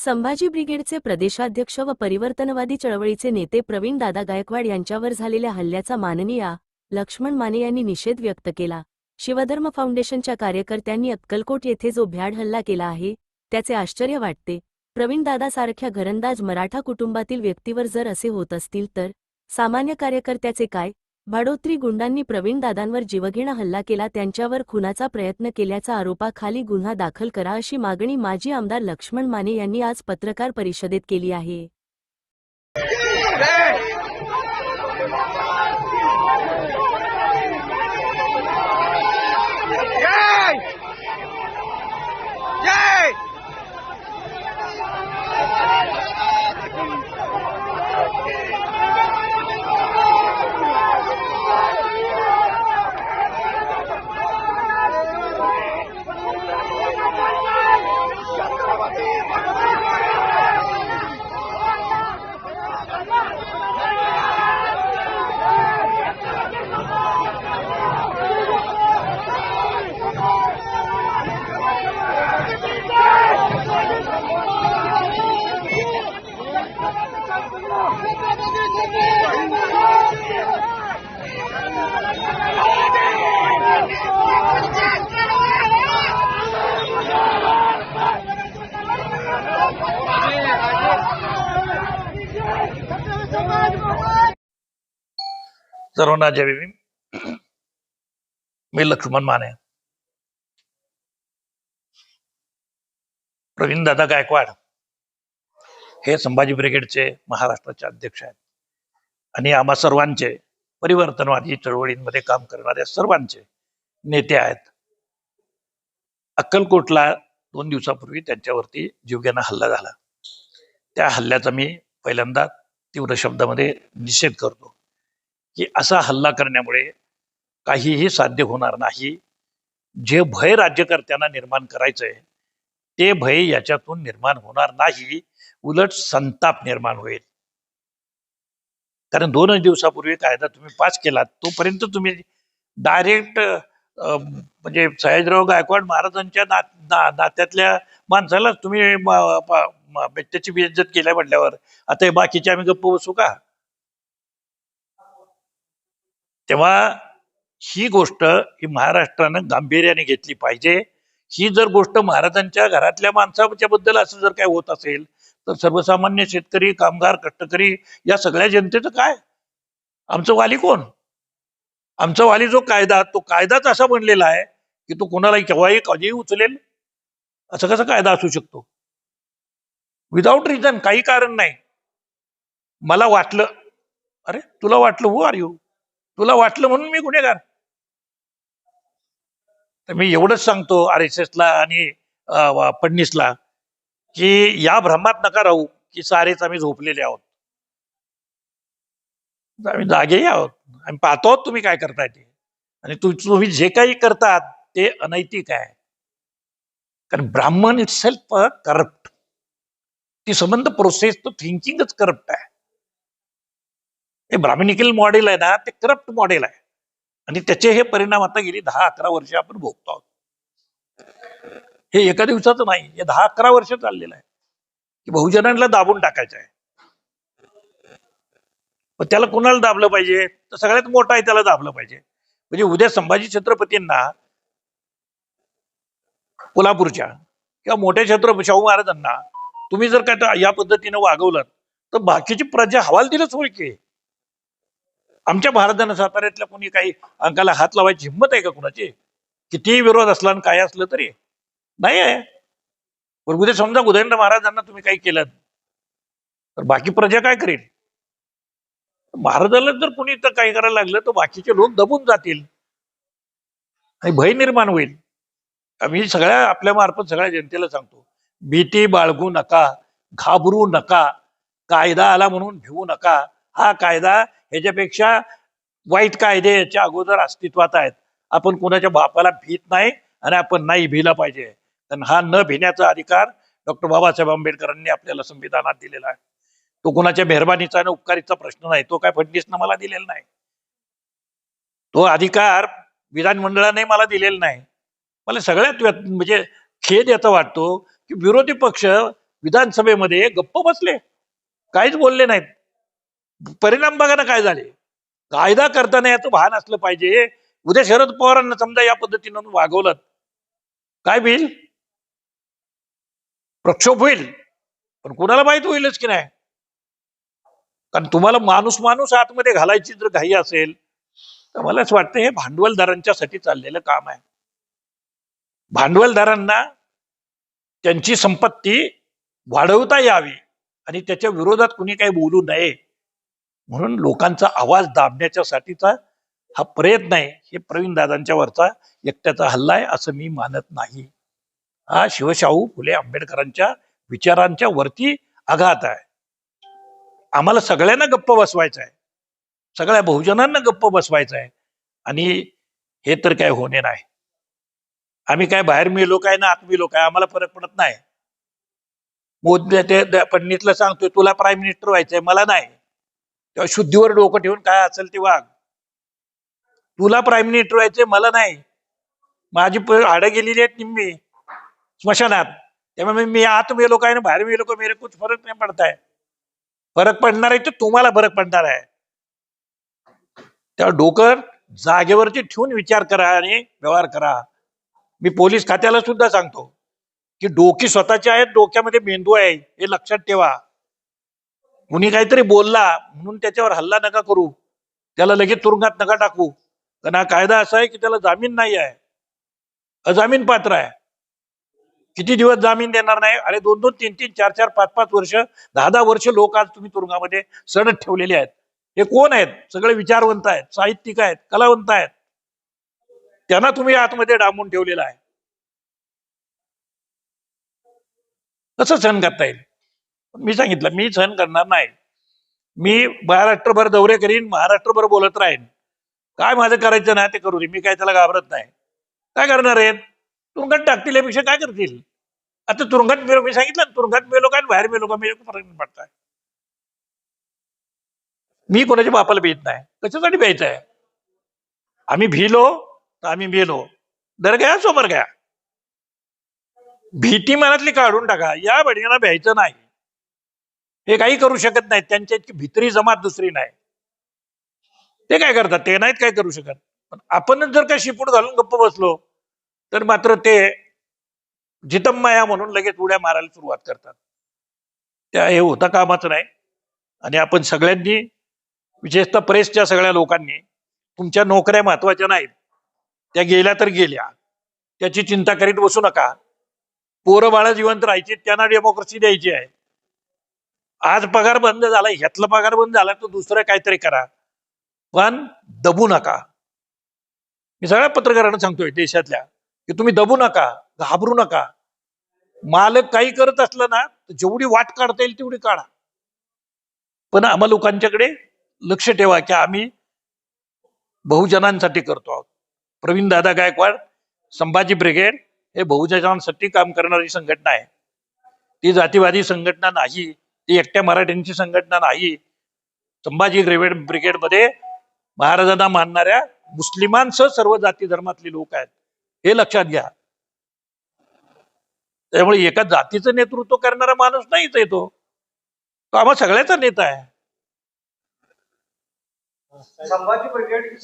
संभाजी ब्रिगेडचे प्रदेशाध्यक्ष व परिवर्तनवादी चळवळीचे नेते प्रवीण दादा गायकवाड यांच्यावर झालेल्या हल्ल्याचा माननीय लक्ष्मण माने यांनी निषेध व्यक्त केला. शिवधर्म फाउंडेशनच्या कार्यकर्त्यांनी अक्कलकोट येथे जो भ्याड हल्ला केला आहे त्याचे आश्चर्य वाटते. प्रवीण दादासारख्या घरंदाज मराठा कुटुंबातील व्यक्तीवर जर असे होत असतील तर सामान्य कार्यकर्त्याचे काय? भाडोत्री गुंडांनी प्रवीण दादांवर जीवघेणा हल्ला केला त्यांच्यावर खुनाचा प्रयत्न केल्याचा आरोपाखाली गुन्हा दाखल करा अशी मागणी माजी आमदार लक्ष्मण माने यांनी आज पत्रकार परिषदेत केली आहे. सर्वांना जय भीम। मी लक्ष्मण माने। प्रवीण दादा गायकवाड हे संभाजी ब्रिगेडचे महाराष्ट्राचे अध्यक्ष आहेत. आणि आम्हा सर्वांचे परिवर्तनवादी चळवळींमध्ये काम करणाऱ्या सर्वांचे नेते आहेत. अक्कलकोटला दोन दिवसापूर्वी त्यांच्यावरती जीवघेणा हल्ला झाला. त्या हल्ल्याचा मी पहिल्यांदा तीव्र शब्दामध्ये निषेध करतो. की असा हल्ला करण्यामुळे काहीही साध्य होणार नाही. जे भय राज्यकर्त्यांना निर्माण करायचंय ते भय याच्यातून निर्माण होणार नाही. उलट संताप निर्माण होईल. कारण दोनच दिवसापूर्वी कायदा तुम्ही पास केला तोपर्यंत तुम्ही डायरेक्ट म्हणजे सयाजीराव गायकवाड महाराजांच्या ना, ना, नात्यातल्या माणसालाच तुम्ही त्याची बेइज्जत केल्या म्हटल्यावर आता हे बाकीचे आम्ही गप्प बसू का? तेव्हा ही गोष्ट ही महाराष्ट्रानं गांभीर्याने घेतली पाहिजे. ही जर गोष्ट महाराजांच्या घरातल्या माणसाच्या बद्दल असं जर काय होत असेल तर सर्वसामान्य शेतकरी कामगार कष्टकरी या सगळ्या जनतेचं काय? आमचं वाली कोण? आमचा वाली जो कायदा तो कायदाच असा बनलेला आहे की तो कोणालाही केव्हाही कधीही उचलेल. असं कसा कायदा असू शकतो? विदाऊट रिझन काही कारण नाही. मला वाटलं. अरे तुला वाटलं हो आर यू तुला वाटलं म्हणून मी गुन्हेगार. तर मी एवढंच सांगतो आर एस एसला आणि फडणीसला की या भ्रमात नका राहू की सारेच आम्ही झोपलेले आहोत. आम्ही जागेही आहोत. आम्ही पाहतो आहोत तुम्ही काय करताय ते. आणि तुम्ही जे काही करतात ते अनैतिक आहे. कारण ब्राह्मण इट सेल्फ करप्ट ती संबंध प्रोसेस तो थिंकिंगच करप्ट आहे. हे ब्राह्मणिकल मॉडेल आहे ना ते करप्ट मॉडेल आहे. आणि त्याचे हे परिणाम आता गेली दहा अकरा वर्ष आपण भोगतो आहोत. हे एका दिवसाचं नाही हे दहा अकरा वर्ष चाललेलं आहे. की बहुजनांना दाबून टाकायचं आहे. मग त्याला कुणाला दाबलं पाहिजे? तर सगळ्यात मोठा आहे त्याला दाबलं पाहिजे. म्हणजे उद्या संभाजी छत्रपतींना कोल्हापूरच्या किंवा मोठ्या छत्रपती शाहू महाराजांना तुम्ही जर काय या पद्धतीनं वागवलं तर बाकीची प्रजा हवालदिलच होईल की. आमच्या महाराजांना साताऱ्यातल्या कोणी काही अंकाला हात लावायची हिंमत आहे का कुणाची? कितीही विरोध असला आणि काय असलं तरी. नाही आहे. पण उद्या समजा उदयनराव महाराजांना तुम्ही काही केलं तर. बाकी प्रजा काय करेल? महाराजाला जर कोणी तर काही करायला लागलं तर बाकीचे लोक दबून जातील. आणि भय निर्माण होईल. आम्ही सगळ्या आपल्या मार्फत सगळ्या जनतेला सांगतो भीती बाळगू नका घाबरू नका कायदा आला म्हणून भिवू नका. हा कायदा ह्याच्यापेक्षा वाईट कायदे याच्या अगोदर अस्तित्वात आहेत. आपण कोणाच्या बापाला भीत नाही आणि आपण नाही भिला पाहिजे. कारण हा न भिण्याचा अधिकार डॉक्टर बाबासाहेब आंबेडकरांनी आपल्याला संविधानात दिलेला आहे. तो कोणाच्या मेहरबानीचा आणि उपकारीचा प्रश्न नाही तो काय फडणीसनं मला दिलेला नाही. तो अधिकार विधानमंडळाने मला दिलेला नाही. मला सगळ्यात म्हणजे खेद याचा वाटतो की विरोधी पक्ष विधानसभेमध्ये गप्प बसले. काहीच बोलले नाहीत. परिणाम बघा ना काय झाले. कायदा करताना याचं भान असलं पाहिजे. उद्या शरद पवारांना समजा या पद्धतीनं वागवलं काय होईल? प्रक्षोभ होईल. पण कुणाला माहीत होईलच की नाही? कारण तुम्हाला माणूस माणूस आतमध्ये घालायची जर घाई असेल तर मला असं वाटतं हे भांडवलदारांच्यासाठी चाललेलं काम आहे. भांडवलदारांना त्यांची संपत्ती वाढवता यावी आणि त्याच्या विरोधात कुणी काही बोलू नये. म्हणून लोकांचा आवाज दाबण्याच्या साठीचा हा प्रयत्न आहे. हे प्रवीण दादांच्या वरचा एकट्याचा हल्ला आहे असं मी मानत नाही. हा शिवशाहू फुले आंबेडकरांच्या विचारांच्या वरती आघात आहे. आम्हाला सगळ्यांना गप्प बसवायचं आहे. सगळ्या बहुजनांना गप्प बसवायचं आहे. आणि हे तर काय होणे नाही. आम्ही काय बाहेर मिळलो काय ना आत मिळलो काय आम्हाला फरक पडत नाही. मोदी ते ते पंडितला सांगतोय तुला प्राईम मिनिस्टर व्हायचंय मला नाही. तेव्हा शुद्धीवर डोकं ठेवून काय असेल ते वाघ तुला प्राईम मिनिस्टर व्हायचंय मला नाही. माझी हाडं गेलेली आहेत निम्मी स्मशानात. त्यामुळे मी आत मेलो काय ना बाहेर मेलो का मेरे कुछ फरक नाही पडताय. फरक पडणार आहे तर तुम्हाला फरक पडणार आहे. त्या डोकं जागेवरती ठेवून विचार करा आणि व्यवहार करा. मी पोलीस खात्याला सुद्धा सांगतो की डोकी स्वतःची आहेत डोक्यामध्ये मेंदू आहे हे लक्षात ठेवा. कुणी काहीतरी बोलला म्हणून त्याच्यावर हल्ला नका करू. त्याला लगेच तुरुंगात नका टाकू. कारण हा कायदा असा आहे की त्याला जामीन नाही आहे. अजामीन पात्र आहे. किती दिवस जामीन देणार नाही अरे दोन दोन तीन तीन चार चार पाच पाच वर्ष दहा दहा वर्ष लोक आज तुम्ही तुरुंगामध्ये सडत ठेवलेले आहेत. हे कोण आहेत? सगळे विचारवंत आहेत साहित्यिक आहेत कलावंत आहेत. त्यांना तुम्ही आतमध्ये डांबून ठेवलेला आहे. कसं सहन करता येईल? मी सांगितलं मी सहन करणार नाही. मी महाराष्ट्रभर दौरे करीन महाराष्ट्रभर बोलत राहीन. काय माझं करायचं नाही ते करू दे मी काय त्याला घाबरत नाही. काय करणार आहेत? तुरुंगात टाकतील यापेक्षा काय करतील? आता तुरुंगात मेलो मी सांगितलं ना, तुरुंगात मेलो काय बाहेर मेलो का मी फरक पडताय मी कोणाच्या बापाला भीत नाही. कशासाठी भ्यायचं आहे? आम्ही भिलो तर आम्ही मेलो. दर गया समोर गया भीती मनातली काढून टाका. या बडग्याला भ्यायचं नाही. हे काही करू शकत नाहीत. त्यांच्या इतकी भित्री जमात दुसरी नाही. ते काय करतात? ते नाहीत काय करू शकत. पण आपणच जर का शिपूट घालून गप्प बसलो तर मात्र ते जितम्माया म्हणून लगेच उड्या मारायला सुरुवात करतात. त्या हे होता कामाचं नाही. आणि आपण सगळ्यांनी विशेषतः प्रेसच्या सगळ्या लोकांनी तुमच्या नोकऱ्या महत्त्वाच्या नाहीत. त्या गेल्या तर गेल्या. त्याची चिंता करीत बसू नका. पोरं बाळा जिवंत राहायची त्यांना डेमोक्रेसी द्यायची आहे. आज पगार बंद झाला ह्यातला पगार बंद झाला तर दुसरं काहीतरी करा. पण दबू नका. मी सगळ्या पत्रकारांना सांगतोय देशातल्या की तुम्ही दबू नका घाबरू नका. मालक काही करत असलं ना तर जेवढी वाट काढता येईल तेवढी काढा. पण आम्हा लोकांच्याकडे लक्ष ठेवा की आम्ही बहुजनांसाठी करतो आहोत. प्रवीण दादा गायकवाड संभाजी ब्रिगेड हे बहुजनांसाठी काम करणारी संघटना आहे. ती जातीवादी संघटना नाही. ती एकट्या मराठ्यांची संघटना नाही. संभाजी ब्रिगेड ब्रिगेडमध्ये महाराजांना मानणाऱ्या मुस्लिमांसह सर्व जाती धर्मातले लोक आहेत. हे लक्षात घ्या. त्यामुळे एका जातीचं नेतृत्व करणारा माणूस नाहीच येतो. तो आम्हा सगळ्याचा नेता आहे. संभाजी ब्रिगेड